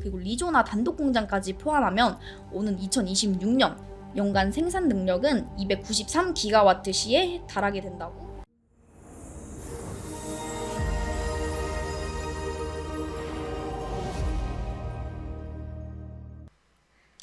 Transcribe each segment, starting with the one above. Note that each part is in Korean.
그리고 리조나 단독 공장까지 포함하면 오는 2026년 연간 생산 능력은 293기가와트 시에 달하게 된다고.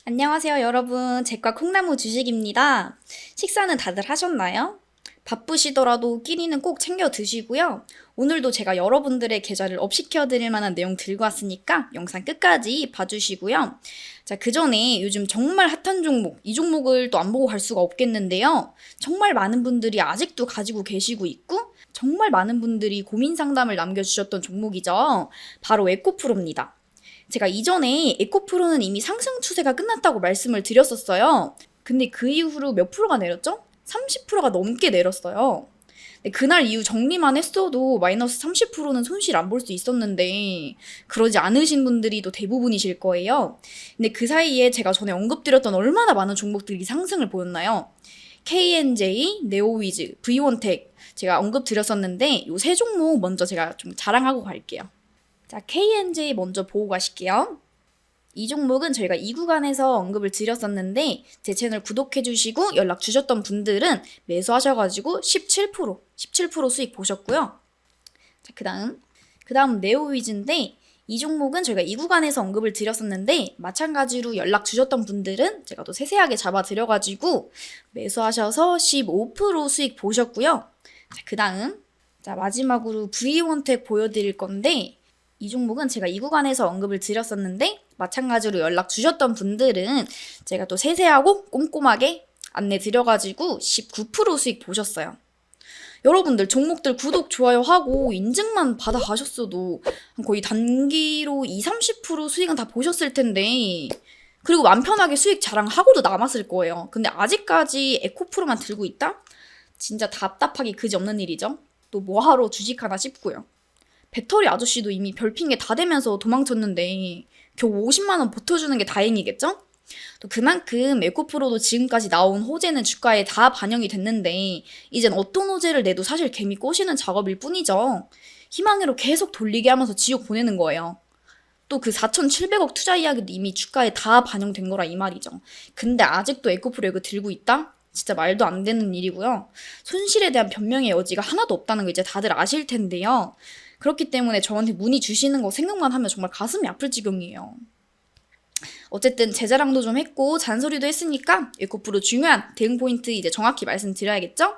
안녕하세요, 여러분. 제과 콩나무 주식입니다. 식사는 다들 하셨나요? 바쁘시더라도 끼니는 꼭 챙겨 드시고요. 오늘도 제가 여러분들의 계좌를 업시켜 드릴 만한 내용 들고 왔으니까 영상 끝까지 봐주시고요. 자, 그 전에 요즘 정말 핫한 종목, 이 종목을 또 안 보고 갈 수가 없겠는데요. 정말 많은 분들이 아직도 가지고 계시고 있고, 정말 많은 분들이 고민 상담을 남겨주셨던 종목이죠. 바로 에코프로입니다. 제가 이전에 에코프로는 이미 상승 추세가 끝났다고 말씀을 드렸었어요. 근데 그 이후로 몇 프로가 내렸죠? 30%가 넘게 내렸어요. 그날 이후 정리만 했어도 마이너스 30%는 손실 안 볼 수 있었는데 그러지 않으신 분들이 또 대부분이실 거예요. 근데 그 사이에 제가 전에 언급드렸던 얼마나 많은 종목들이 상승을 보였나요? KNJ, 네오위즈, V1텍 제가 언급드렸었는데 요 세 종목 먼저 제가 좀 자랑하고 갈게요. 자, KNJ 먼저 보고 가실게요. 이 종목은 저희가 이 구간에서 언급을 드렸었는데 제 채널 구독해 주시고 연락 주셨던 분들은 매수하셔가지고 17% 17% 수익 보셨고요. 자, 그 다음 그 다음 네오위즈인데 이 종목은 저희가 이 구간에서 언급을 드렸었는데 마찬가지로 연락 주셨던 분들은 제가 또 세세하게 잡아 드려가지고 매수하셔서 15% 수익 보셨고요. 자, 그 다음 자 마지막으로 V1텍 보여드릴 건데 이 종목은 제가 이 구간에서 언급을 드렸었는데 마찬가지로 연락 주셨던 분들은 제가 또 세세하고 꼼꼼하게 안내 드려가지고 19% 수익 보셨어요. 여러분들 종목들 구독, 좋아요 하고 인증만 받아 가셨어도 거의 단기로 2, 30% 수익은 다 보셨을 텐데 그리고 맘 편하게 수익 자랑하고도 남았을 거예요. 근데 아직까지 에코프로만 들고 있다? 진짜 답답하기 그지 없는 일이죠. 또 뭐하러 주식하나 싶고요. 배터리 아저씨도 이미 별핑계 다 되면서 도망쳤는데 겨우 50만 원 버텨주는 게 다행이겠죠? 또 그만큼 에코프로도 지금까지 나온 호재는 주가에 다 반영이 됐는데 이젠 어떤 호재를 내도 사실 개미 꼬시는 작업일 뿐이죠. 희망으로 계속 돌리게 하면서 지옥 보내는 거예요. 또 그 4,700억 투자 이야기도 이미 주가에 다 반영된 거라 이 말이죠. 근데 아직도 에코프로 이거 들고 있다? 진짜 말도 안 되는 일이고요. 손실에 대한 변명의 여지가 하나도 없다는 거 이제 다들 아실 텐데요. 그렇기 때문에 저한테 문의 주시는 거 생각만 하면 정말 가슴이 아플 지경이에요. 어쨌든 제 자랑도 좀 했고 잔소리도 했으니까 에코프로 중요한 대응 포인트 이제 정확히 말씀드려야겠죠?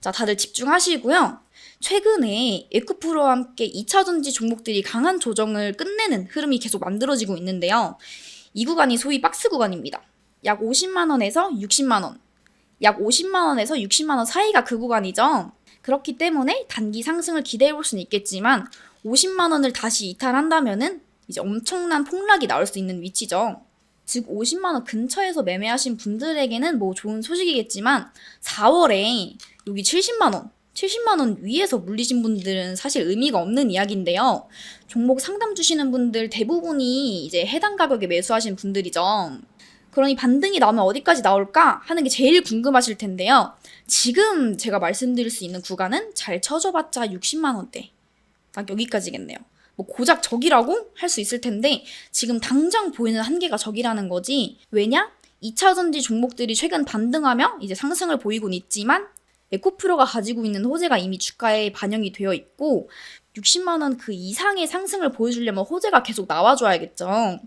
자, 다들 집중하시고요. 최근에 에코프로와 함께 2차 전지 종목들이 강한 조정을 끝내는 흐름이 계속 만들어지고 있는데요. 이 구간이 소위 박스 구간입니다. 약 50만 원에서 60만 원. 약 50만 원에서 60만 원 사이가 그 구간이죠. 그렇기 때문에 단기 상승을 기대해 볼 수는 있겠지만 50만 원을 다시 이탈한다면은 이제 엄청난 폭락이 나올 수 있는 위치죠. 즉 50만 원 근처에서 매매하신 분들에게는 뭐 좋은 소식이겠지만 4월에 여기 70만 원 70만 원 위에서 물리신 분들은 사실 의미가 없는 이야기인데요. 종목 상담 주시는 분들 대부분이 이제 해당 가격에 매수하신 분들이죠. 그러니 반등이 나오면 어디까지 나올까 하는 게 제일 궁금하실 텐데요. 지금 제가 말씀드릴 수 있는 구간은 잘 쳐줘봤자 60만 원대. 딱 여기까지겠네요. 뭐 고작 적이라고 할 수 있을 텐데 지금 당장 보이는 한계가 적이라는 거지. 왜냐? 2차 전지 종목들이 최근 반등하며 이제 상승을 보이곤 있지만 에코프로가 가지고 있는 호재가 이미 주가에 반영이 되어 있고 60만 원 그 이상의 상승을 보여주려면 호재가 계속 나와줘야겠죠.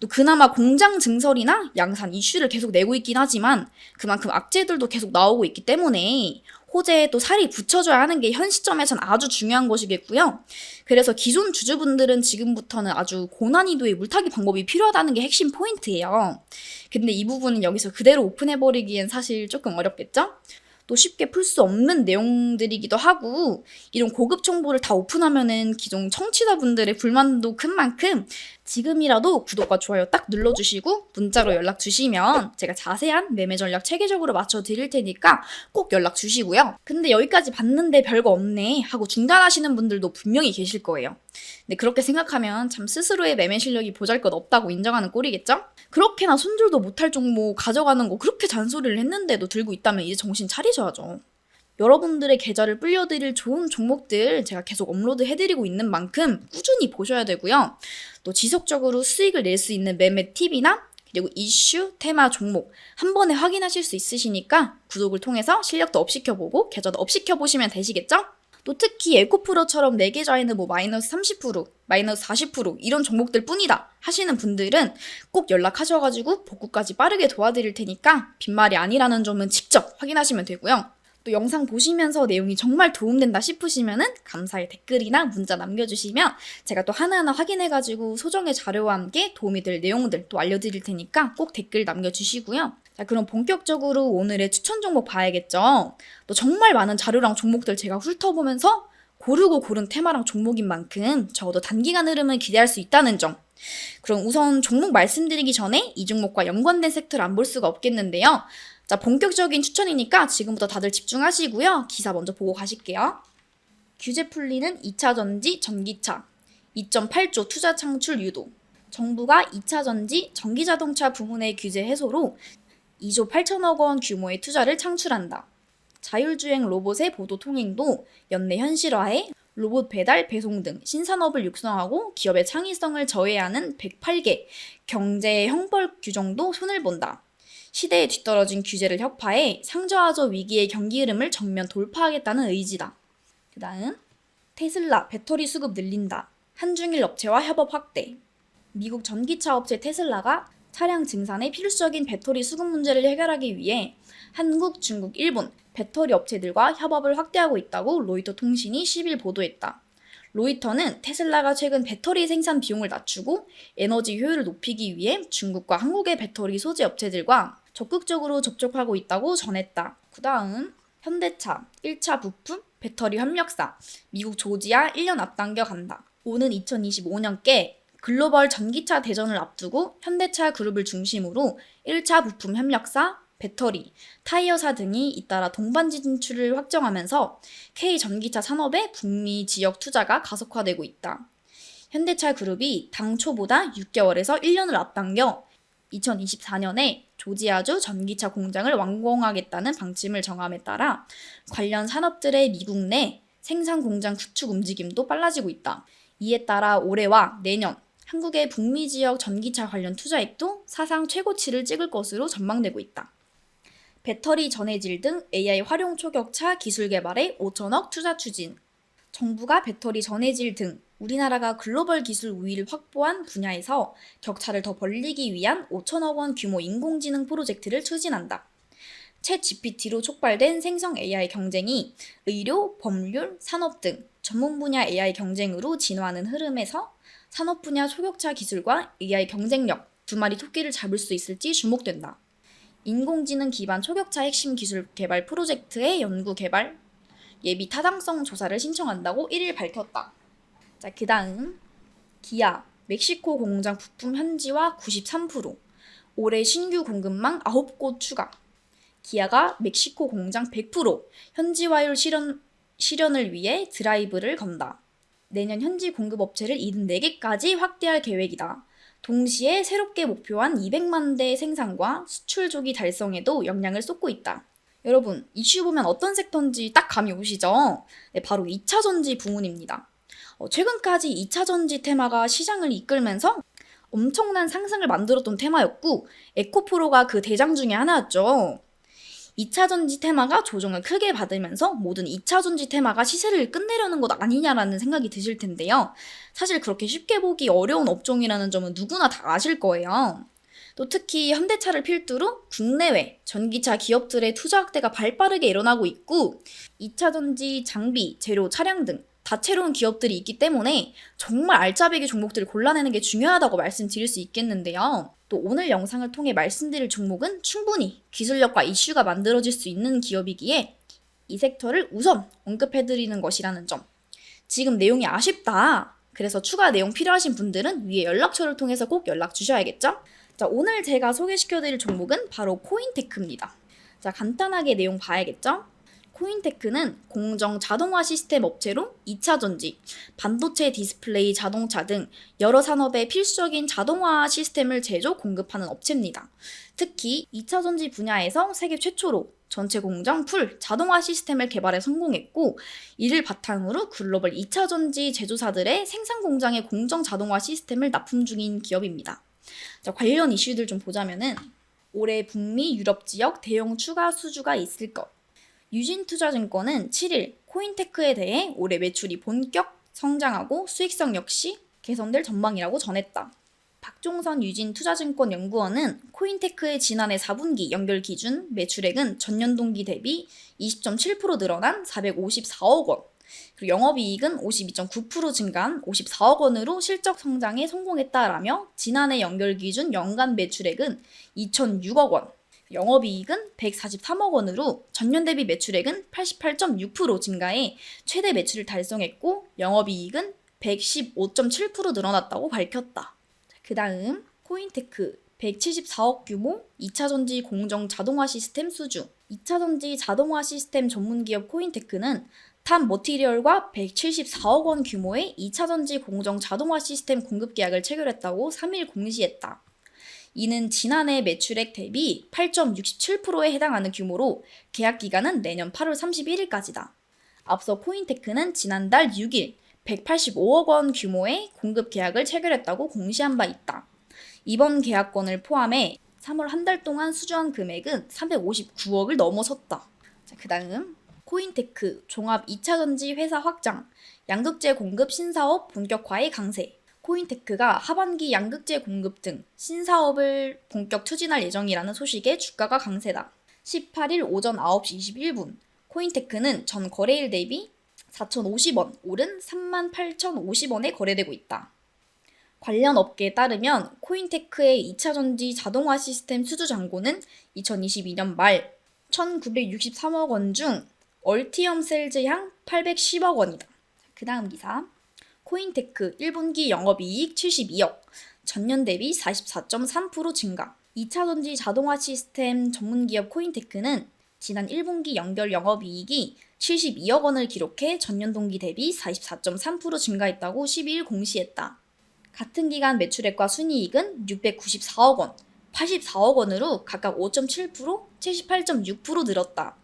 또 그나마 공장 증설이나 양산 이슈를 계속 내고 있긴 하지만 그만큼 악재들도 계속 나오고 있기 때문에 호재에 또 살이 붙여줘야 하는 게 현 시점에선 아주 중요한 것이겠고요. 그래서 기존 주주분들은 지금부터는 아주 고난이도의 물타기 방법이 필요하다는 게 핵심 포인트예요. 근데 이 부분은 여기서 그대로 오픈해버리기엔 사실 조금 어렵겠죠? 또 쉽게 풀 수 없는 내용들이기도 하고 이런 고급 정보를 다 오픈하면은 기존 청취자분들의 불만도 큰 만큼 지금이라도 구독과 좋아요 딱 눌러주시고 문자로 연락 주시면 제가 자세한 매매 전략 체계적으로 맞춰 드릴 테니까 꼭 연락 주시고요. 근데 여기까지 봤는데 별거 없네 하고 중단하시는 분들도 분명히 계실 거예요. 근데 그렇게 생각하면 참 스스로의 매매 실력이 보잘것 없다고 인정하는 꼴이겠죠? 그렇게나 손질도 못할 종목 가져가는 거 그렇게 잔소리를 했는데도 들고 있다면 이제 정신 차리셔야죠. 여러분들의 계좌를 불려드릴 좋은 종목들 제가 계속 업로드 해드리고 있는 만큼 꾸준히 보셔야 되고요. 또 지속적으로 수익을 낼 수 있는 매매 팁이나 그리고 이슈, 테마, 종목 한 번에 확인하실 수 있으시니까 구독을 통해서 실력도 업시켜보고 계좌도 업시켜보시면 되시겠죠? 또 특히 에코프로처럼 내 계좌에는 뭐 마이너스 30%, 마이너스 40% 이런 종목들 뿐이다 하시는 분들은 꼭 연락하셔가지고 복구까지 빠르게 도와드릴 테니까 빈말이 아니라는 점은 직접 확인하시면 되고요. 또 영상 보시면서 내용이 정말 도움된다 싶으시면은 감사의 댓글이나 문자 남겨주시면 제가 또 하나하나 확인해가지고 소정의 자료와 함께 도움이 될 내용들 또 알려드릴 테니까 꼭 댓글 남겨주시고요. 자, 그럼 본격적으로 오늘의 추천 종목 봐야겠죠? 또 정말 많은 자료랑 종목들 제가 훑어보면서 고르고 고른 테마랑 종목인 만큼 적어도 단기간 흐름을 기대할 수 있다는 점. 그럼 우선 종목 말씀드리기 전에 이 종목과 연관된 섹터를 안 볼 수가 없겠는데요. 자, 본격적인 추천이니까 지금부터 다들 집중하시고요. 기사 먼저 보고 가실게요. 규제 풀리는 2차 전지 전기차. 2.8조 투자 창출 유도. 정부가 2차 전지 전기 자동차 부문의 규제 해소로 2조 8천억 원 규모의 투자를 창출한다. 자율주행 로봇의 보도 통행도 연내 현실화해 로봇 배달, 배송 등 신산업을 육성하고 기업의 창의성을 저해하는 108개 경제 형벌 규정도 손을 본다. 시대에 뒤떨어진 규제를 혁파해 상저하저 위기의 경기 흐름을 정면 돌파하겠다는 의지다. 그 다음 테슬라 배터리 수급 늘린다. 한중일 업체와 협업 확대. 미국 전기차 업체 테슬라가 차량 증산에 필수적인 배터리 수급 문제를 해결하기 위해 한국, 중국, 일본 배터리 업체들과 협업을 확대하고 있다고 로이터 통신이 10일 보도했다. 로이터는 테슬라가 최근 배터리 생산 비용을 낮추고 에너지 효율을 높이기 위해 중국과 한국의 배터리 소재 업체들과 적극적으로 접촉하고 있다고 전했다. 그 다음 현대차 1차 부품 배터리 협력사 미국 조지아 1년 앞당겨 간다. 오는 2025년께 글로벌 전기차 대전을 앞두고 현대차 그룹을 중심으로 1차 부품 협력사, 배터리, 타이어사 등이 잇따라 동반지 진출을 확정하면서 K 전기차 산업의 북미 지역 투자가 가속화되고 있다. 현대차 그룹이 당초보다 6개월에서 1년을 앞당겨 2024년에 조지아주 전기차 공장을 완공하겠다는 방침을 정함에 따라 관련 산업들의 미국 내 생산 공장 구축 움직임도 빨라지고 있다. 이에 따라 올해와 내년 한국의 북미 지역 전기차 관련 투자액도 사상 최고치를 찍을 것으로 전망되고 있다. 배터리 전해질 등 AI 활용 초격차 기술 개발에 5천억 투자 추진. 정부가 배터리 전해질 등 우리나라가 글로벌 기술 우위를 확보한 분야에서 격차를 더 벌리기 위한 5천억 원 규모 인공지능 프로젝트를 추진한다. 챗 GPT로 촉발된 생성 AI 경쟁이 의료, 법률, 산업 등 전문 분야 AI 경쟁으로 진화하는 흐름에서 산업 분야 초격차 기술과 AI 경쟁력 두 마리 토끼를 잡을 수 있을지 주목된다. 인공지능 기반 초격차 핵심 기술 개발 프로젝트의 연구 개발 예비 타당성 조사를 신청한다고 1일 밝혔다. 자, 그 다음 기아 멕시코 공장 부품 현지화 93% 올해 신규 공급망 9곳 추가 기아가 멕시코 공장 100% 현지화율 실현, 실현을 위해 드라이브를 건다. 내년 현지 공급 업체를 74개까지 확대할 계획이다. 동시에 새롭게 목표한 200만 대 생산과 수출 조기 달성에도 역량을 쏟고 있다. 여러분, 이슈 보면 어떤 섹터인지 딱 감이 오시죠? 네, 바로 2차 전지 부문입니다. 어, 최근까지 2차 전지 테마가 시장을 이끌면서 엄청난 상승을 만들었던 테마였고, 에코프로가 그 대장 중에 하나였죠. 2차 전지 테마가 조정을 크게 받으면서 모든 2차 전지 테마가 시세를 끝내려는 것 아니냐라는 생각이 드실 텐데요. 사실 그렇게 쉽게 보기 어려운 업종이라는 점은 누구나 다 아실 거예요. 또 특히 현대차를 필두로 국내외 전기차 기업들의 투자 확대가 발빠르게 일어나고 있고 2차 전지 장비, 재료, 차량 등 다채로운 기업들이 있기 때문에 정말 알짜배기 종목들을 골라내는 게 중요하다고 말씀드릴 수 있겠는데요. 또 오늘 영상을 통해 말씀드릴 종목은 충분히 기술력과 이슈가 만들어질 수 있는 기업이기에 이 섹터를 우선 언급해드리는 것이라는 점. 지금 내용이 아쉽다. 그래서 추가 내용 필요하신 분들은 위에 연락처를 통해서 꼭 연락 주셔야겠죠? 자, 오늘 제가 소개시켜드릴 종목은 바로 코인테크입니다. 자, 간단하게 내용 봐야겠죠? 코인테크는 공정 자동화 시스템 업체로 2차 전지, 반도체 디스플레이 자동차 등 여러 산업에 필수적인 자동화 시스템을 제조 공급하는 업체입니다. 특히 2차 전지 분야에서 세계 최초로 전체 공정 풀 자동화 시스템을 개발에 성공했고 이를 바탕으로 글로벌 2차 전지 제조사들의 생산 공장의 공정 자동화 시스템을 납품 중인 기업입니다. 자, 관련 이슈들 좀 보자면은 올해 북미 유럽 지역 대형 추가 수주가 있을 것. 유진투자증권은 7일 코인테크에 대해 올해 매출이 본격 성장하고 수익성 역시 개선될 전망이라고 전했다. 박종선 유진투자증권 연구원은 코인테크의 지난해 4분기 연결 기준 매출액은 전년 동기 대비 20.7% 늘어난 454억 원, 그리고 영업이익은 52.9% 증가한 54억 원으로 실적 성장에 성공했다라며 지난해 연결 기준 연간 매출액은 2,006억 원, 영업이익은 143억 원으로 전년 대비 매출액은 88.6% 증가해 최대 매출을 달성했고 영업이익은 115.7% 늘어났다고 밝혔다. 그 다음 코인테크 174억 규모 2차 전지 공정 자동화 시스템 수주 2차 전지 자동화 시스템 전문 기업 코인테크는 탑 머티리얼과 174억 원 규모의 2차 전지 공정 자동화 시스템 공급 계약을 체결했다고 3일 공시했다. 이는 지난해 매출액 대비 8.67%에 해당하는 규모로 계약 기간은 내년 8월 31일까지다. 앞서 코인테크는 지난달 6일 185억 원 규모의 공급 계약을 체결했다고 공시한 바 있다. 이번 계약권을 포함해 3월 한 달 동안 수주한 금액은 359억을 넘어섰다. 자, 그 다음 코인테크 종합 2차 전지 회사 확장, 양극재 공급 신사업 본격화의 강세. 코인테크가 하반기 양극재 공급 등 신사업을 본격 추진할 예정이라는 소식에 주가가 강세다. 18일 오전 9시 21분 코인테크는 전 거래일 대비 4,050원, 오른 38,050원에 거래되고 있다. 관련 업계에 따르면 코인테크의 2차 전지 자동화 시스템 수주 잔고는 2022년 말 1,963억 원 중 얼티엄 셀즈 향 810억 원이다. 그 다음 기사. 코인테크 1분기 영업이익 72억, 전년 대비 44.3% 증가. 2차 전지 자동화 시스템 전문기업 코인테크는 지난 1분기 연결 영업이익이 72억 원을 기록해 전년 동기 대비 44.3% 증가했다고 12일 공시했다. 같은 기간 매출액과 순이익은 694억 원, 84억 원으로 각각 5.7%, 78.6% 늘었다.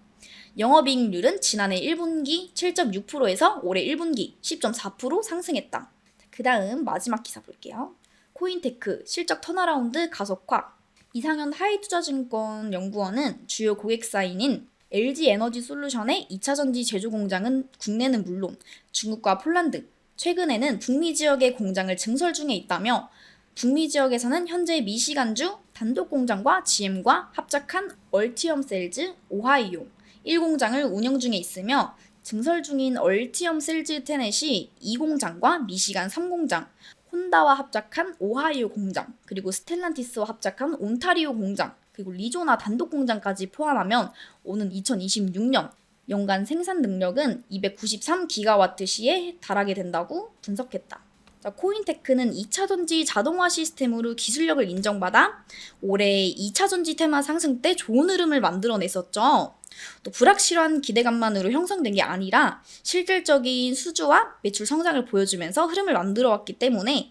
영업이익률은 지난해 1분기 7.6%에서 올해 1분기 10.4% 상승했다. 그 다음 마지막 기사 볼게요. 코인테크 실적 턴어라운드 가속화. 이상현 하이투자증권 연구원은 주요 고객사인인 LG 에너지 솔루션의 2차 전지 제조 공장은 국내는 물론 중국과 폴란드, 최근에는 북미 지역의 공장을 증설 중에 있다며 북미 지역에서는 현재 미시간주 단독 공장과 GM과 합작한 얼티엄 셀즈 오하이오 1공장을 운영 중에 있으며 증설 중인 얼티엄 셀즈 테넷이 2공장과 미시간 3공장, 혼다와 합작한 오하이오 공장, 그리고 스텔란티스와 합작한 온타리오 공장, 그리고 리조나 단독 공장까지 포함하면 오는 2026년 연간 생산 능력은 293기가와트 시에 달하게 된다고 분석했다. 자, 코인테크는 2차 전지 자동화 시스템으로 기술력을 인정받아 올해 2차 전지 테마 상승 때 좋은 흐름을 만들어냈었죠. 또 불확실한 기대감만으로 형성된 게 아니라 실질적인 수주와 매출 성장을 보여주면서 흐름을 만들어 왔기 때문에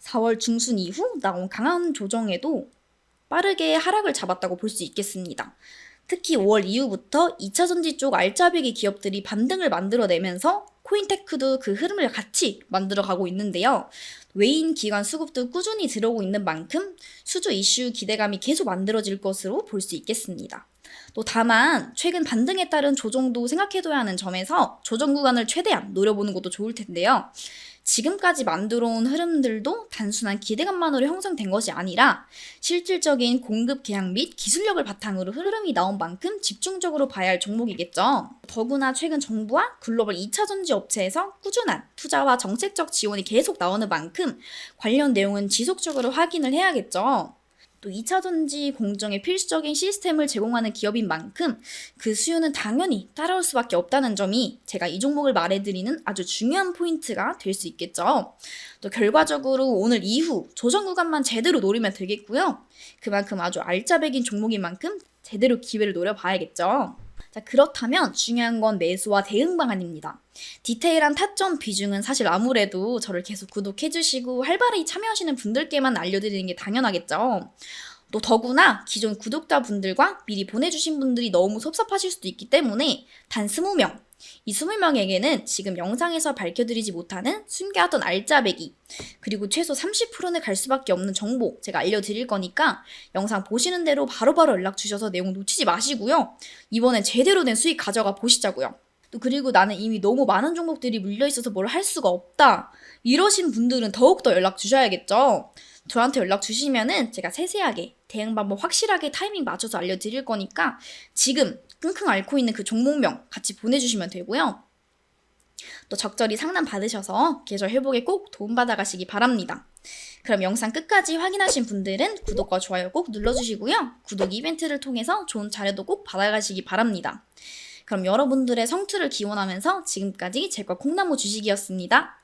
4월 중순 이후 나온 강한 조정에도 빠르게 하락을 잡았다고 볼 수 있겠습니다. 특히 5월 이후부터 2차 전지 쪽 알짜배기 기업들이 반등을 만들어내면서 코인테크도 그 흐름을 같이 만들어가고 있는데요. 외인 기관 수급도 꾸준히 들어오고 있는 만큼 수주 이슈 기대감이 계속 만들어질 것으로 볼 수 있겠습니다. 또 다만 최근 반등에 따른 조정도 생각해둬야 하는 점에서 조정 구간을 최대한 노려보는 것도 좋을 텐데요. 지금까지 만들어온 흐름들도 단순한 기대감만으로 형성된 것이 아니라 실질적인 공급 계약 및 기술력을 바탕으로 흐름이 나온 만큼 집중적으로 봐야 할 종목이겠죠. 더구나 최근 정부와 글로벌 2차 전지 업체에서 꾸준한 투자와 정책적 지원이 계속 나오는 만큼 관련 내용은 지속적으로 확인을 해야겠죠. 또 2차 전지 공정에 필수적인 시스템을 제공하는 기업인 만큼 그 수요는 당연히 따라올 수밖에 없다는 점이 제가 이 종목을 말해드리는 아주 중요한 포인트가 될 수 있겠죠. 또 결과적으로 오늘 이후 조정 구간만 제대로 노리면 되겠고요. 그만큼 아주 알짜배긴 종목인 만큼 제대로 기회를 노려봐야겠죠. 자, 자, 그렇다면 중요한 건 매수와 대응 방안입니다. 디테일한 타점 비중은 사실 아무래도 저를 계속 구독해주시고 활발히 참여하시는 분들께만 알려드리는 게 당연하겠죠. 또 더구나 기존 구독자분들과 미리 보내주신 분들이 너무 섭섭하실 수도 있기 때문에 단 20명, 이 20명에게는 지금 영상에서 밝혀드리지 못하는 숨겨왔던 알짜배기, 그리고 최소 30%는 갈 수밖에 없는 정보 제가 알려드릴 거니까 영상 보시는 대로 바로 바로 연락 주셔서 내용 놓치지 마시고요. 이번엔 제대로 된 수익 가져가 보시자고요. 또 그리고 나는 이미 너무 많은 종목들이 물려 있어서 뭘 할 수가 없다. 이러신 분들은 더욱더 연락 주셔야겠죠. 저한테 연락 주시면은 제가 세세하게 대응 방법 확실하게 타이밍 맞춰서 알려드릴 거니까 지금 끙끙 앓고 있는 그 종목명 같이 보내주시면 되고요. 또 적절히 상담 받으셔서 계절 회복에 꼭 도움받아 가시기 바랍니다. 그럼 영상 끝까지 확인하신 분들은 구독과 좋아요 꼭 눌러주시고요. 구독 이벤트를 통해서 좋은 자료도 꼭 받아가시기 바랍니다. 그럼 여러분들의 성투를 기원하면서 지금까지 제과 콩나무 주식이었습니다.